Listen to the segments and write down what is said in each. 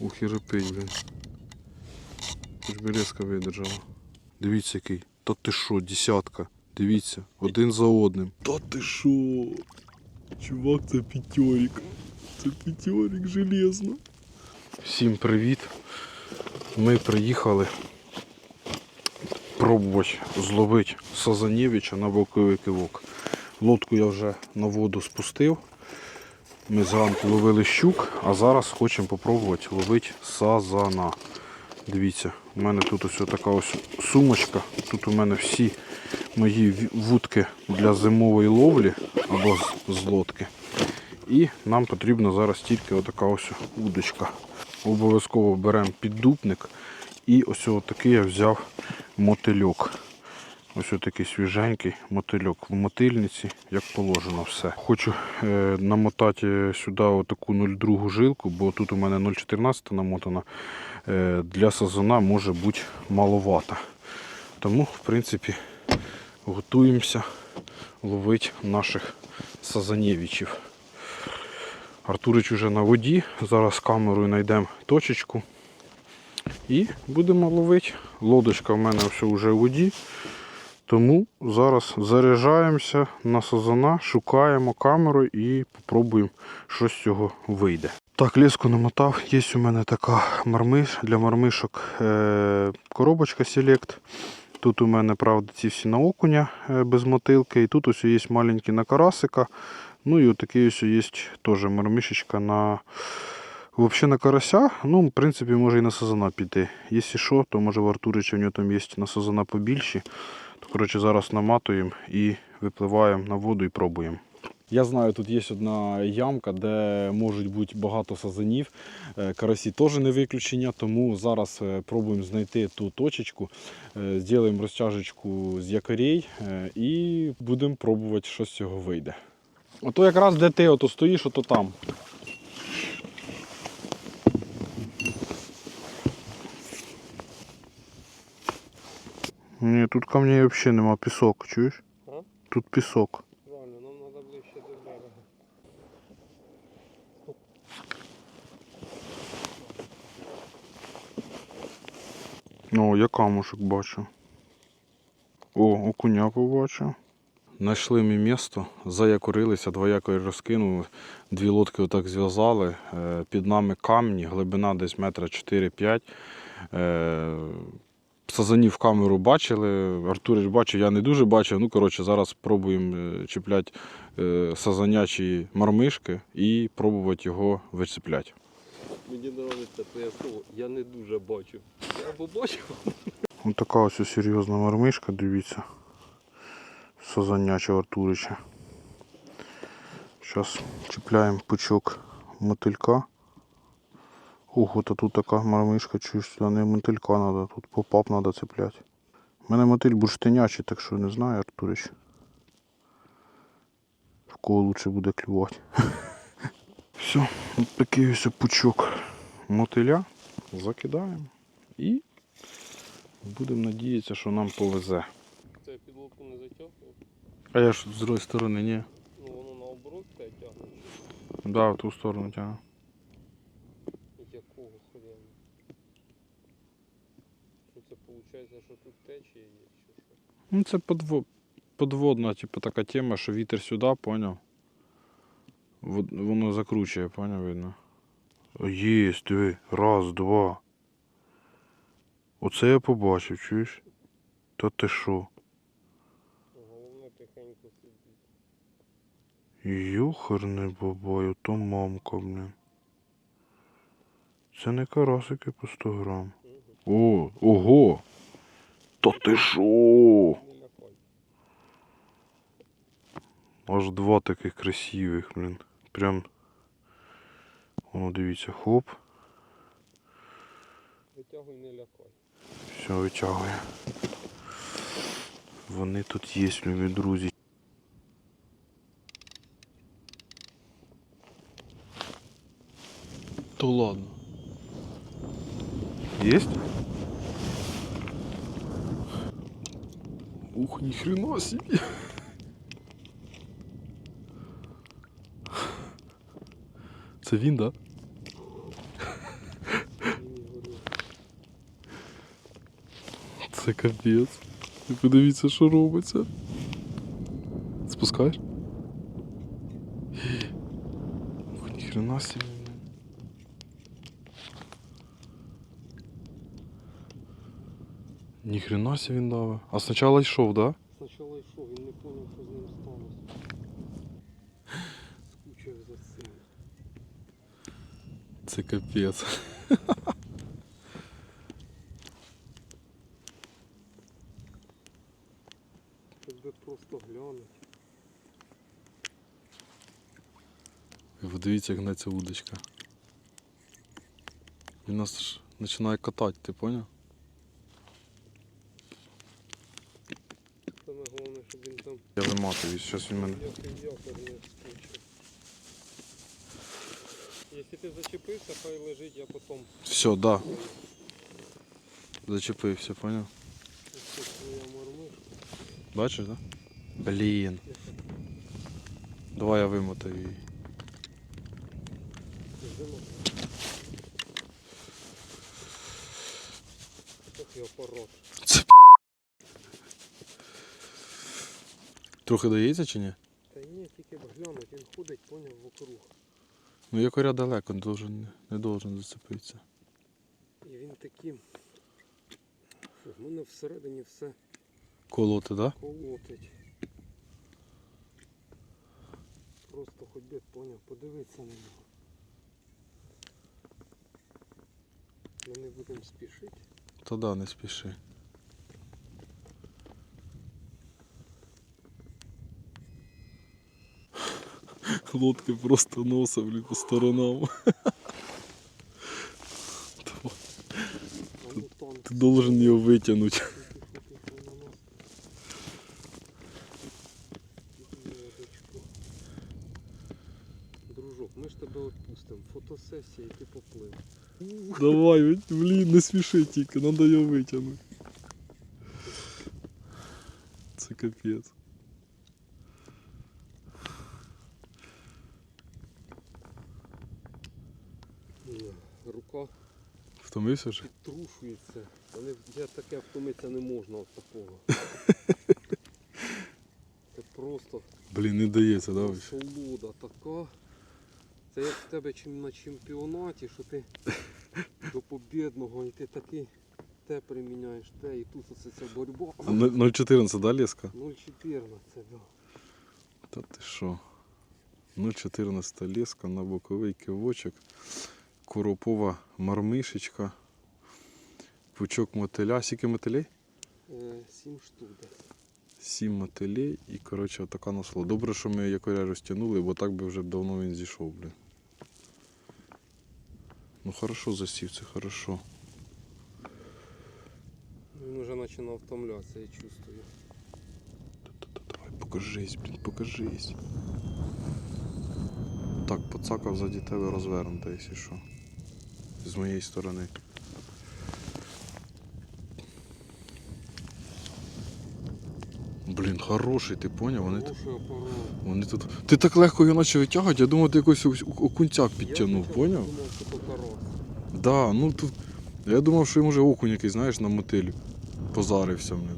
Ух і репить, блін. Хоч би резко видержала. Дивіться який. Та ти що, десятка. Дивіться, один за одним. Та ти що? Чувак, це п'ятьорік. Це п'ятьорік железно. Всім привіт. Ми приїхали пробувати зловити Сазанєвича на боковий кивок. Лодку я вже на воду спустив. Ми зранку ловили щук, а зараз хочемо спробувати ловити сазана. Дивіться, у мене тут ось така ось сумочка. Тут у мене всі мої вудки для зимової ловлі або з- лодки. І нам потрібна зараз тільки отака ось удочка. Обов'язково беремо піддупник. І ось такий я взяв мотильок. Ось такий свіженький мотильок в мотильниці, як положено все. Хочу е, намотати сюди отаку 0,2 жилку, бо тут у мене 0,14 намотана. Е, для сазана може бути маловато. Тому, в принципі, готуємося ловити наших сазанєвичів. Артурич уже на воді. Зараз камерою знайдемо точечку. І будемо ловити. Лодочка в мене все вже у воді. Тому зараз заряджаємося на сазана, шукаємо камеру і спробуємо, що з цього вийде. Так, леску намотав. Є у мене така мармиш для мармишок е- коробочка Select. Тут у мене, правда, ці всі на окуня е, без мотилки. І тут ось є маленький на карасика. Ну і отакий ось є теж мармишечка на Взагалі на карася, ну, в принципі, може і на сазана піти. Якщо що, то може в Артурича в нього там є на сазана побільші. Коротше, зараз наматуємо і випливаємо на воду і пробуємо. Я знаю, тут є одна ямка, де можуть бути багато сазанів. Е, Карасі теж не виключення, тому зараз е, пробуємо знайти ту точечку, е, зробимо розтяжечку з якорей і будемо пробувати, що з цього вийде. Ото якраз де ти ото стоїш, ото там. Ні, тут камней взагалі нема пісок, чуєш? А? Тут пісок. Правильно, нам треба ближче до берега. О, я камушек бачу. О, окуня побачив. Знайшли ми місто, заякорилися, два якорі розкинули, дві лодки отак зв'язали. Е, Під нами камні, глибина десь метра 4-5. Е, Сазанів камеру бачили, Артурич бачив, я не дуже бачив. Ну, коротше, зараз пробуємо чіпляти е, сазанячі мармишки і пробувати його вичіпляти. Мені подобається твоє слово, я не дуже бачу. Я побачив. Ось така ось серйозна мармишка, дивіться. Сазаняча Артурича. Зараз чіпляємо пучок мотилька. Ого, та тут така мармишка, чуєш, сюди не мотилька треба, тут попап треба цепляти. У мене мотиль бурштинячий, так що не знаю, Артурич. В кого лучше буде клювати. Все, от такий ось пучок мотиля. Закидаємо і Будемо надіятися, що нам повезе. Це підлодку не затягує. А я ж з другої сторони, ні. Ну воно наоборот те тягне. Да, в ту сторону тягну. Якого хрена? Що це виходить, що тут течія є чи що? Ну це подво... подводна, типу, така тема, що вітер сюди, поняв. Воно закручує, поняв, видно. Є, диви. Раз, два. Оце я побачив, чуєш? Та ти що? Головне тихенько сидіть. Йохарне бабаю, то мамка, блін. Це не карасики по 100 грам. О, ого! Та ти лякай. Аж два таких красивих, блін. Прям. Воно дивіться, хоп. Витягуй, не лякай. Все, витягує. Вони тут є, любі друзі. То ладно. Есть? Ух, ни хрена себе. Это Винда? Це капець. Ти подивіться, що робиться. Спускаєш? Ух, ніхрена себе. Ніхрена собі він даве. А спочатку йшов, да? Спочатку йшов, він не зрозумів, що з ним сталося. Скучив за цим. Це капець. Якби просто глянуть. Ви подивіться, як гнеться удочка. Він нас ж починає катати, ти поняв? Я виматуюсь, зараз він мене. Якщо ти зачепився, хай лежить, я потім Все, да. Зачепився, тут. Бачиш, да? Блін. Давай я вимотаю її. Жена. Такий апарат. Трохи дається чи ні? Та ні, тільки б глянуть, він ходить, поняв, вокруг. Ну якоря далеко, не должен, не должен зацепитися. І він таким. В мене всередині все Колоти, да? колотить. Просто хоч би поняв, подивитися на нього. Ми не будемо спішити. Та да, не спіши. Лодки просто носа, блін, по сторонам. Давай, А ну танк. Ти должен його витягнути. Тихо, тихо, на нас. Водочку. Дружок, ми ж тебе відпустимо. Фотосесія і ти поплив. Давай, блін, не спіши тільки, треба його витягнути. Це капець. Ні, Рука Втомився вже? підтрушується. Вони, я таке втомитися не можна від такого. Це просто Блін, не дається, да? солода така. Це як в тебе на чемпіонаті, що ти до побідного і ти такий те приміняєш, те, і тут оце ця боротьба. Ну- 0,14, да, леска? 0,14, да. Та ти що? 0,14 леска на боковий кивочок, коропова мармишечка, пучок мотиля. Скільки мотилей? Е, 7 штук. Сім мотилей і коротше отака насолода. Добре, що ми якоря розтягнули, бо так би вже давно він зійшов, блін. Ну хорошо засів, це хорошо. Він вже починав втомлятися, я чувствую. Давай, покажись, блін, покажись. Так, поцака ззаді тебе розвернута, якщо що. З моєї сторони. Блін, хороший, ти поняв? Вони, тут- вони тут. Ти так легко його почав витягувати, я думав, ти якось ок- окунцяк підтягнув, поняв? думав, що то карась. Да, ну тут. Я думав, що йому вже окунь якийсь, знаєш, на мотилі. Позарився, блін.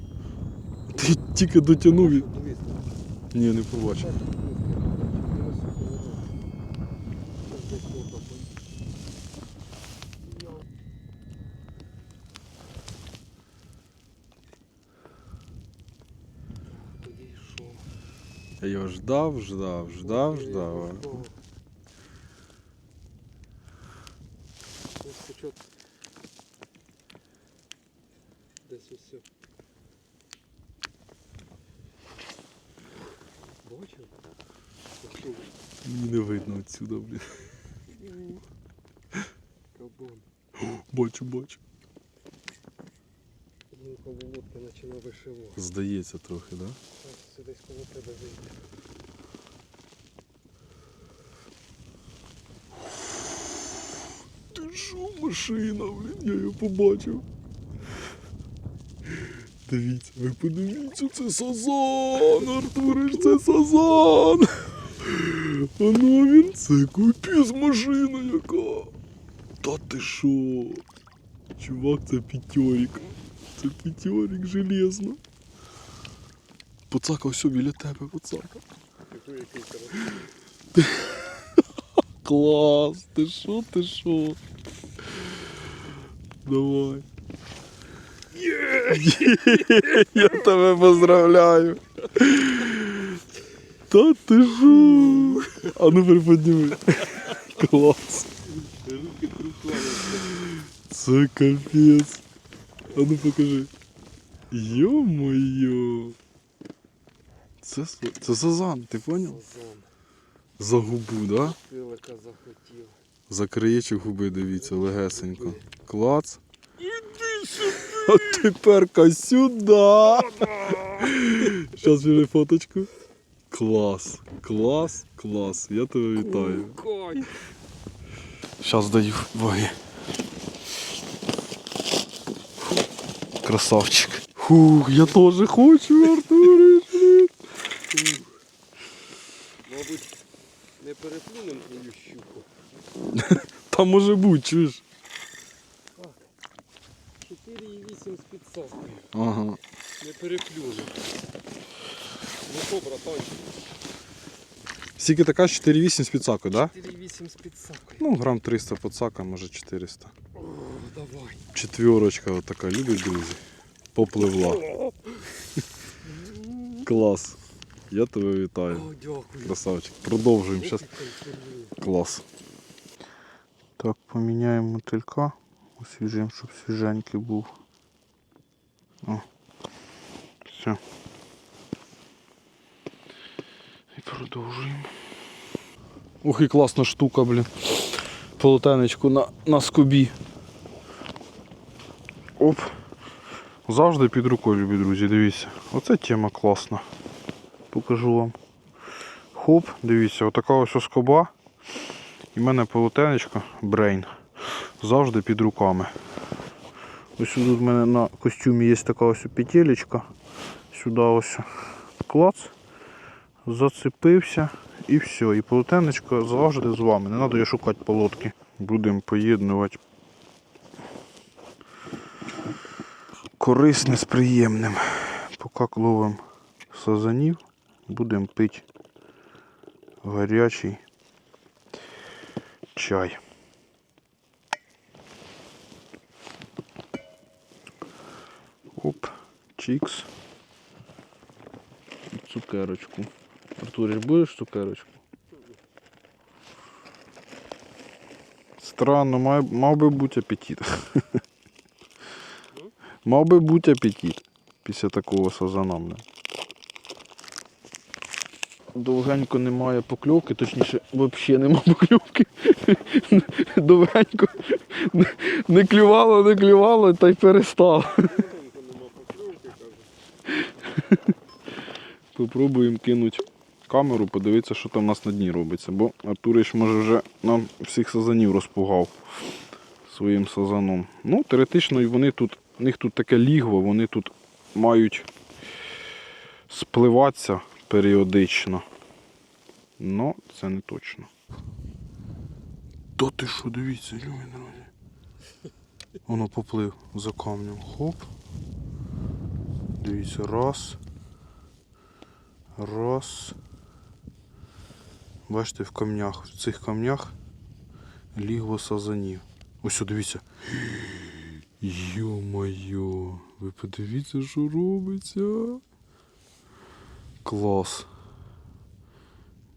Ти тільки дотягнув і. Дивись, Ні, не побачив. Ждав, ждав, ждав, ждав. десь усе. Бачив? Мені не видно отсюда, блін. Кабан. Бачу, бачу. Він коло лодки починав вишивати. Здається трохи, да? Зараз все десь коло тебе вийде. Ти що, машина, блін, я його побачив. Дивіться, ви подивіться, це сазан, Артурич, це сазан. А ну він, це купіз машина яка. Та ти що? Чувак, це п'ятьорік. Це п'ятьорик железно. Пацака все біля тебе, коротше. Клас, ти шо, ти шо? Давай. Я тебе поздравляю. Та ти шо? А ну приподніми. Клас. Руки трухаються. Це капець. А ну покажи. Йо-моє. Це, це сазан, ти поняв? Озон. За губу, да? Пилика захотів. За краєчок губи дивіться, легесенько. Клац. А тепер сюди. Зараз візьми фоточку. Клас, клас, клас. Я тебе вітаю. Зараз даю ваги. Красавчик. Фух, я теж хочу, Артур. Мабуть, не переплюнем твою щуку. Там може бути, чуєш? 4,8 з підсадкою. Ага. Не переплюнем. Ну що, братан, Скільки така 4,8 з підсакою, да? 4,8 з підсадкою. Ну, грам 300 подсака, може 400. Четверочка от така, любить друзі. Попливла. Клас. Я тебе вітаю. О. Красавчик. Продовжуємо. Щас. Клас. Так, поміняємо мотилька. Освіжимо, щоб свіженький був. О. Все. І продовжуємо. Ох і класна штука, блін. Полотенечку на, на скобі. Оп. Завжди під рукою, любі друзі, дивіться. Оце тема класна. Покажу вам. Хоп, дивіться, отака ось скоба. І в мене полотенечко Brain. Завжди під руками. Ось тут в мене на костюмі є така ось петелечка. Сюди ось клац. Зацепився і все. І полотенечко завжди з вами. Не треба її шукати полотки. Будемо поєднувати корисне з приємним. Поки ловимо сазанів, будемо пити гарячий чай. Оп, чікс. Цукерочку. Артуріш, будеш цукерочку? Странно, мав би бути апетит. мав би бути апетит після такого сазана. Довгенько немає покльовки, точніше, взагалі немає покльовки. Довгенько не- клювало, не клювало, та й перестало. Попробуємо кинути камеру, подивитися, що там у нас на дні робиться. Бо Артурич може вже нам всіх сазанів розпугав своїм сазаном. Ну, теоретично і вони тут, у них тут таке лігво, вони тут мають спливатися періодично. Ну, це не точно. Та ти що, дивіться, любі друзі. Воно поплив за камнем. Хоп. Дивіться, раз. Раз. Бачите, в камнях, в цих камнях лігво сазанів. Ось, дивіться. Йо-моє, ви подивіться, що робиться. Клас.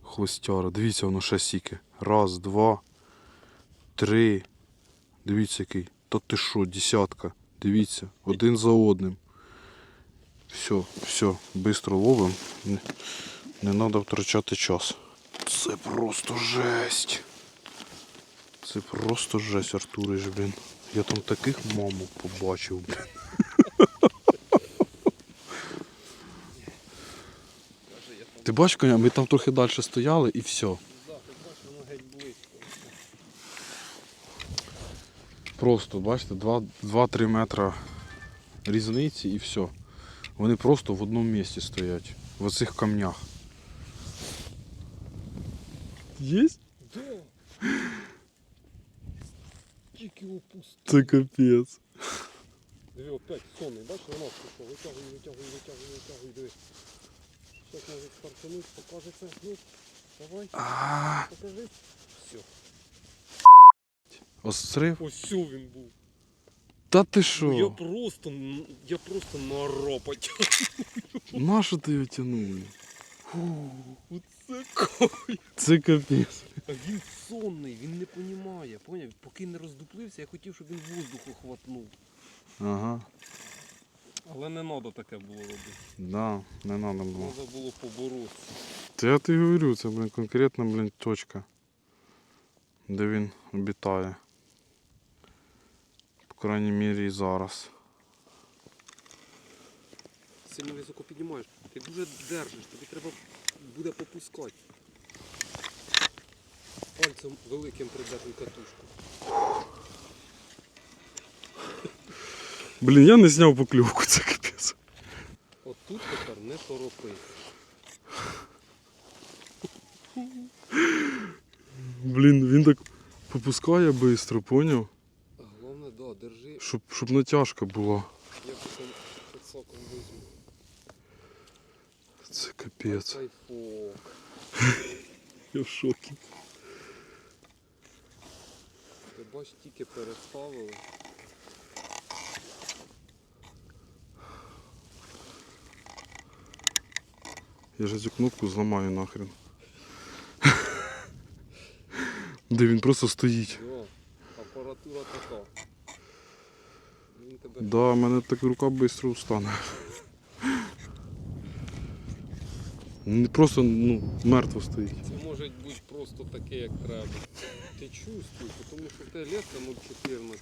Хвостяра. Дивіться, воно ще сіки. Раз, два, три. Дивіться який. Та ти що, десятка. Дивіться, один за одним. Все, все, быстро ловим. Не, не треба втрачати час. Це просто жесть. Це просто жесть, Артурич, блін. Я там таких мамок побачив, блін. Ти бачиш, коня, ми там трохи далі стояли і все. Просто, бачите, 2-3 метра різниці і все. Вони просто в одному місці стоять. В оцих камнях. Єсть? Да. Тільки опусти. Це капець. Диви, опять сонний, бачиш, на нас пішов. Витягуй, витягуй, витягуй, витягуй, диви. Зараз може стартануть, покажеться. Ну, давай, А, покажи. Все. Острив? Ось сю він був. Та ти Ну, я що? просто, н- я просто на ропоті. Нащо ти його тянув? Оце кой. Це капець. А він сонний, він не понімає, поняв? Поки не роздуплився, я хотів, щоб він воздуху хватнув. Ага. Але не треба таке було робити. Да, не треба було. Треба було поборотися. Та я тобі говорю, це, блін, конкретна, блін, точка, де він обітає. По крайній мірі і зараз. Сильно високо піднімаєш. Ти дуже держиш, тобі треба буде попускати. Пальцем великим придержуй катушку. Блін, я не зняв покльовку, це капець. От тут тепер не торопись. Блін, він так попускає швидко, поняв? Головне, да, держи, Щоб, щоб натяжка була. я потім підсоком візьму. Це капець. Я в шокі. Ти бач, тільки переставили. Я ж цю кнопку зламаю нахрен. Де він просто стоїть. Йо, апаратура така. Він тебе Да, в мене так рука швидко устане. Не просто ну, мертво стоїть. Це може бути просто таке, як треба. Ти чувствуєш, тому що в тебе леска 0,14.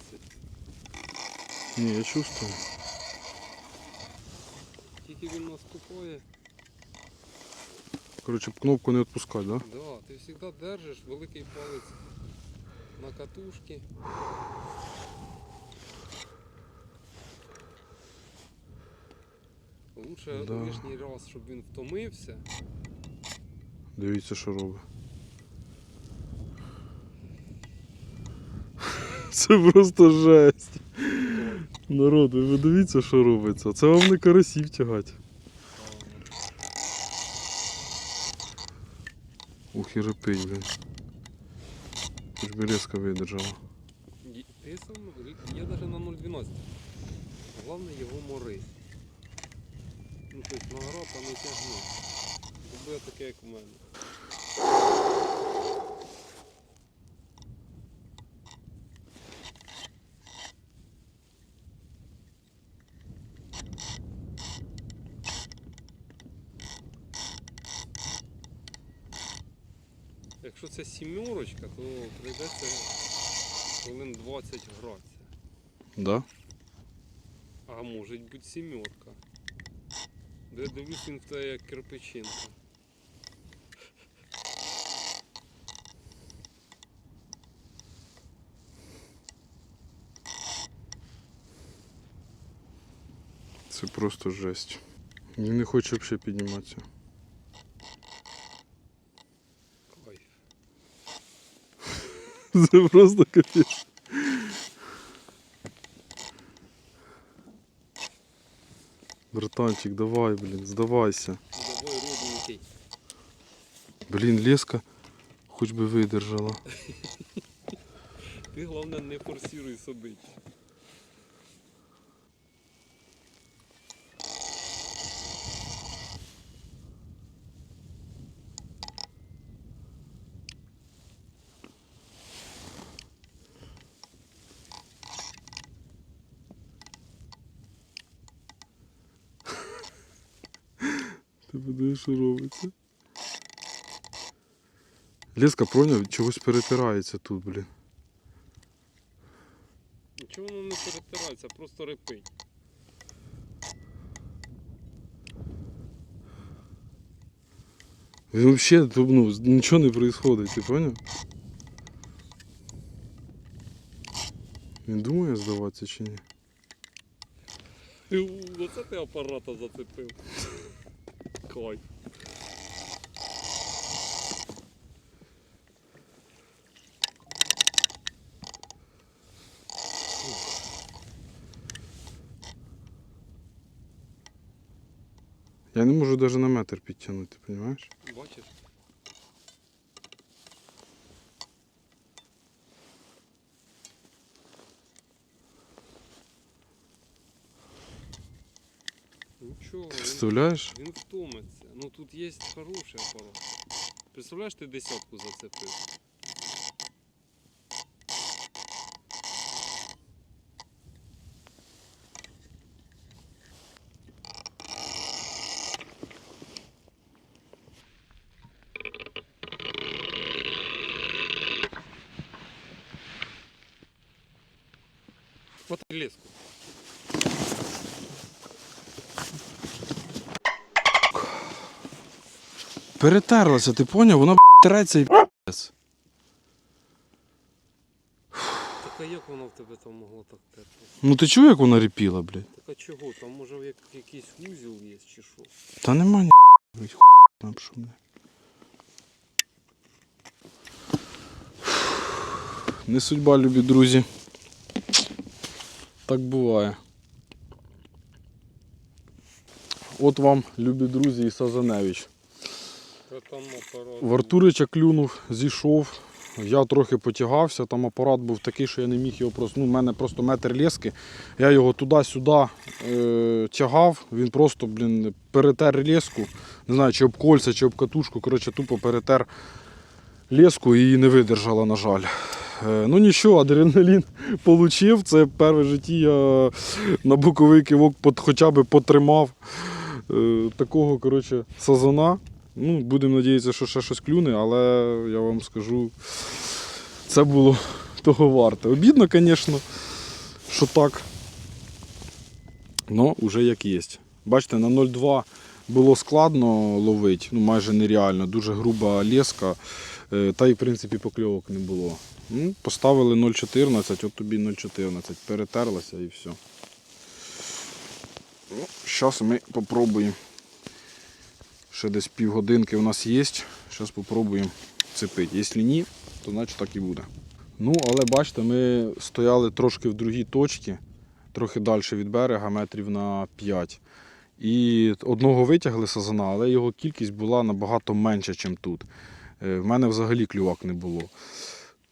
Ні, я чувствую. Тільки він наступає, Коротше, кнопку не відпускати, да? да, ти завжди держиш великий палець на катушці. Лучше Да. лишній раз, щоб він втомився. Дивіться, що робить. Це просто жесть. Народ, ви дивіться, що робиться. Це вам не карасів тягати. Ух, і репить, блін. Хоч би різко видержала. Ти сам я навіть на 0,12. Головне його мори. Ну тобто на грота не тягни. Зроби таке, як у мене. Якщо це сімерочка, то прийдеться хвилин 20 гратися. Да? А може бути сімерка. Де дивлюсь, він в тебе як кирпичинка. Це просто жесть. Він не хоче взагалі підніматися. Кайф. Це просто капець. Братанчик, давай, блін, здавайся. Ну, Давай родненький. Блін, леска хоч би видержала. Ти головне не форсируй собить. Ти подивись, що робиться. Леска, поняв, чогось перетирається тут, блін. Нічого воно не перетирається, просто репить. Він взагалі, ну, нічого не відбувається, ти поняв? Він думає здаватися чи ні? Оце ти апарата зацепив. кайф. Я не могу даже на метр підтягнути, розумієш? Бачиш? Нічого, він, Представляєш? він втомиться. Ну тут є хороший апарат. Представляєш, ти десятку зацепив. Вот леску. Перетерлася, ти поняв? Вона б, треться і п'єс. Так а як воно в тебе там могло так терти? Ну ти чув, як вона ріпіла, блядь? Так а чого? Там може як, якийсь вузол є чи що? Та нема ні, блядь, хуй там що, блядь. Не судьба, любі друзі. Так буває. От вам, любі друзі, і Сазаневич. В Артурича клюнув, зійшов. Я трохи потягався, там апарат був такий, що я не міг його просто. Ну, в мене просто метр лески. Я його туди-сюди е, тягав, він просто, блін, перетер леску. Не знаю, чи об кольця, чи об катушку. Коротше, тупо перетер леску і не видержала, на жаль. Е, ну нічого, адреналін отримав. Це перше житті я на боковий кивок хоча б потримав е, такого коротше, сазана. Ну, будемо надіятися, що ще щось клюне, але я вам скажу, це було того варте. Обідно, звісно, що так. Ну, вже як є. Бачите, на 0,2 було складно ловити, ну майже нереально, дуже груба леска, е, та й в принципі покльовок не було. Ну, поставили 0,14, от тобі 0,14, перетерлася і все. Зараз ми спробуємо. Ще десь півгодинки у нас є. Зараз спробуємо цепити. Якщо ні, то значить так і буде. Ну, але бачите, ми стояли трошки в другій точці, трохи далі від берега, метрів на 5. І одного витягли сазана, але його кількість була набагато менша, ніж тут. Е, В мене взагалі клювак не було.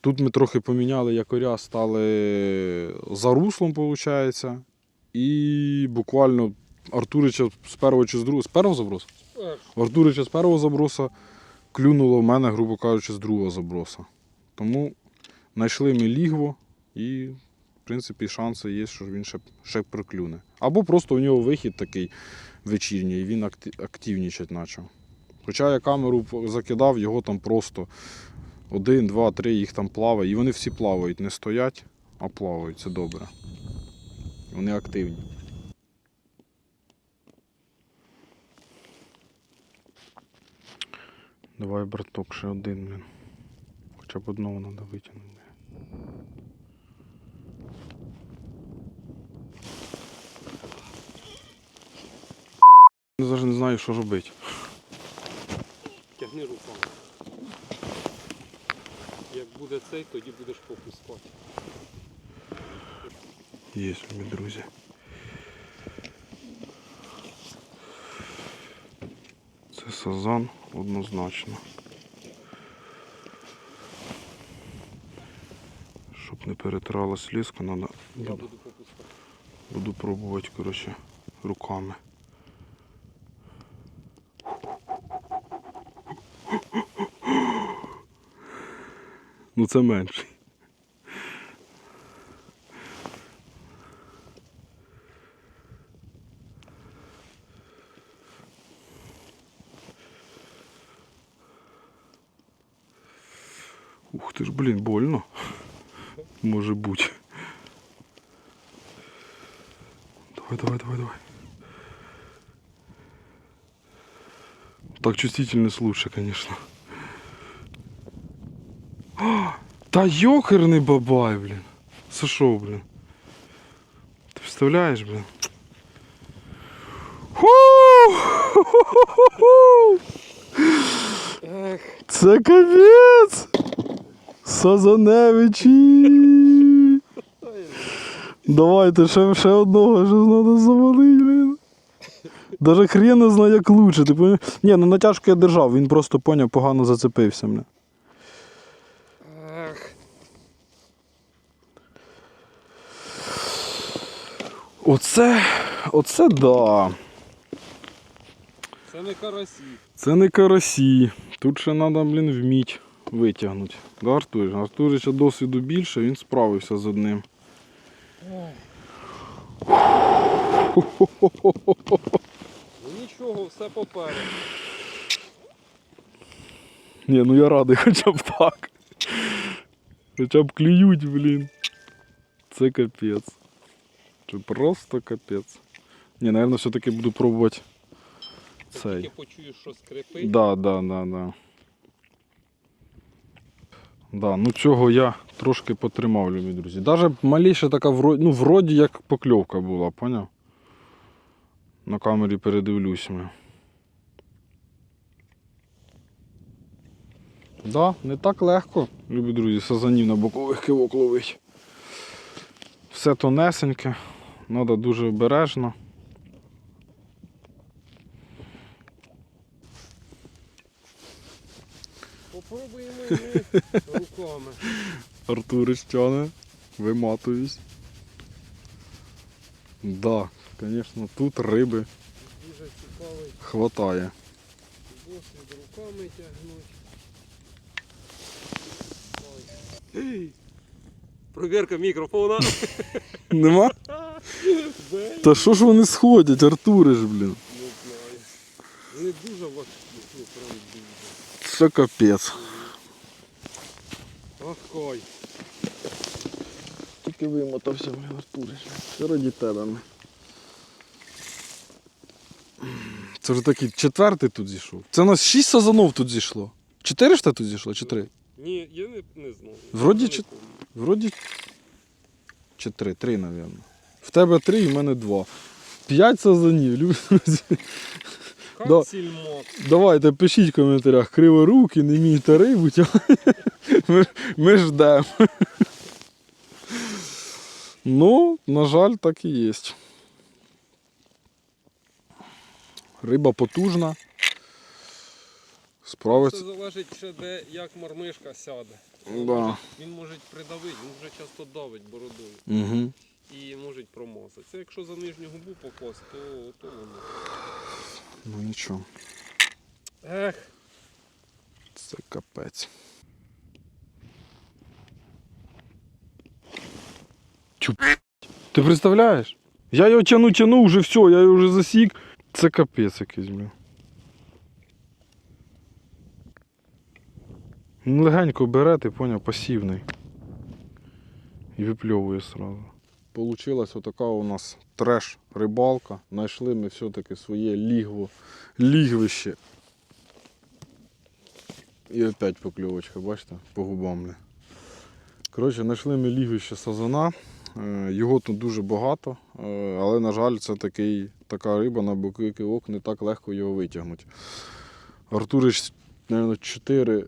Тут ми трохи поміняли якоря, стали за руслом, виходить. І буквально Артурича з першого чи з другого, з першого забросу? У Артурича з першого заброса клюнуло в мене, грубо кажучи, з другого заброса. Тому знайшли ми лігво і, в принципі, шанси є, що він ще, ще проклюне. Або просто у нього вихід такий вечірній, і він акти- активнічати почав. Хоча я камеру закидав, його там просто один, два, три, їх там плаває. І вони всі плавають, не стоять, а плавають. Це добре. Вони активні. Давай, браток, ще один, блін. Хоча б одного треба витягнути. Я навіть не знаю, що робити. Тягни руками. Як буде цей, тоді будеш попускати. Є, мої друзі. Це сазан однозначно. Щоб не перетиралась ліска, надо, Я буду, буду пробувати коротше, руками. Ну це менший. Ух ти ж, блін, больно. Може бути. Давай, давай, давай, давай. Так чувствительность лучше, конечно. А, Та йокерний бабай, блін. Сошов, блін. Ти представляєш, блін? Ху! Ех, Це капець! Сазаневичі! Давайте ще, ще одного, що треба завалити, блін. Даже хрен не знає, як лучше. Ти поняв? Ні, ну натяжку я держав, він просто поняв, погано зацепився мене. Оце, оце да. Це не карасі. Це не карасі. Тут ще треба, блін, вміть витягнути. Да, Артур? Артурича досвіду більше, він справився з одним. Ну нічого, все попереду. Ні, ну я радий хоча б так. Хоча б клюють, блін. Це капець. Це просто капець. Ні, напевно, все-таки буду пробувати цей. Тільки почуєш, що скрипить. Да, да, да, да. Да, ну цього я трошки потримав, любі друзі. Даже маліша така ну, вроді як покльовка була, поняв? На камері передивлюсь ми. Да, не так легко, любі друзі, сазанів на бокових кивок ловить. Все тонесеньке, треба дуже обережно. Попробуємо ми руками. Артурич тяне, виматуюсь. Да, звісно, тут риби хватає. досвід руками тягнуть. Провірка мікрофона. Нема? Та що ж вони сходять, Артуриш, блін? Не знаю. Вони дуже важкі, прям дуже. Це капець. Охой. Тільки вимотався, блін, Артурич. Що раді тебе. Це вже такий четвертий тут зійшов. Це у нас шість сазанов тут зійшло. Чотири ж та тут зійшло, чи три? Ні, я не, не знаю. Вроді чи- Вроді. Чи три, три, мабуть. В тебе три, і в мене два. П'ять сазанів, любі друзі. Да. Давайте пишіть в коментарях, криворуки, не вмієте рибу. Ми, ми ждемо. Ну, на жаль, так і є. Риба потужна. Справиться. Це залежить ще де як мормишка сяде. Да. Він може придавити, він вже часто давить бородою Угу. і може промазати. Це якщо за нижню губу покость, то, то воно. Ну нічого, Ех, це капець. Чу, Ти представляєш? Я його тяну, тяну, вже все, я його вже засік. Це капець якийсь, блін. Легенько бере, ти поняв, пасивний. І випльовує сразу. Получилась отака у нас треш рибалка. Знайшли ми все-таки своє лігво, лігвище. І опять покльовочка, бачите, по губам. Коротше, знайшли ми лігвище сазана. Е, Його тут дуже багато, е, але, на жаль, це такий, така риба на боки кивок, не так легко його витягнути. Артурич, мабуть, 4,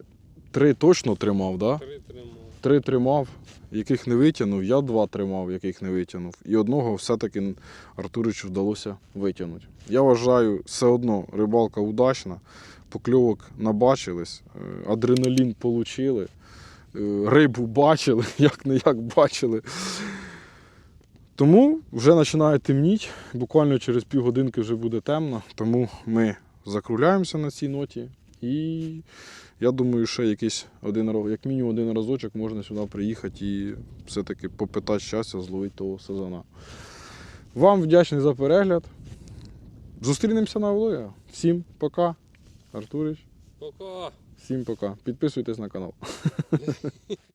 3 точно тримав, да? три тримав. Три тримав, яких не витягнув, я два тримав, яких не витягнув. І одного все-таки Артуричу вдалося витягнути. Я вважаю, все одно рибалка удачна, покльовок набачились, е, адреналін получили, е, рибу бачили, як не як бачили. Тому вже починає темніти, буквально через півгодинки вже буде темно, тому ми закругляємося на цій ноті. І я думаю, ще якийсь один як мінімум один разочок можна сюди приїхати і все-таки попитати щастя, зловити того сезону. Вам вдячний за перегляд. Зустрінемося на влогі. Всім пока. Артурич, Пока. всім пока. Підписуйтесь на канал.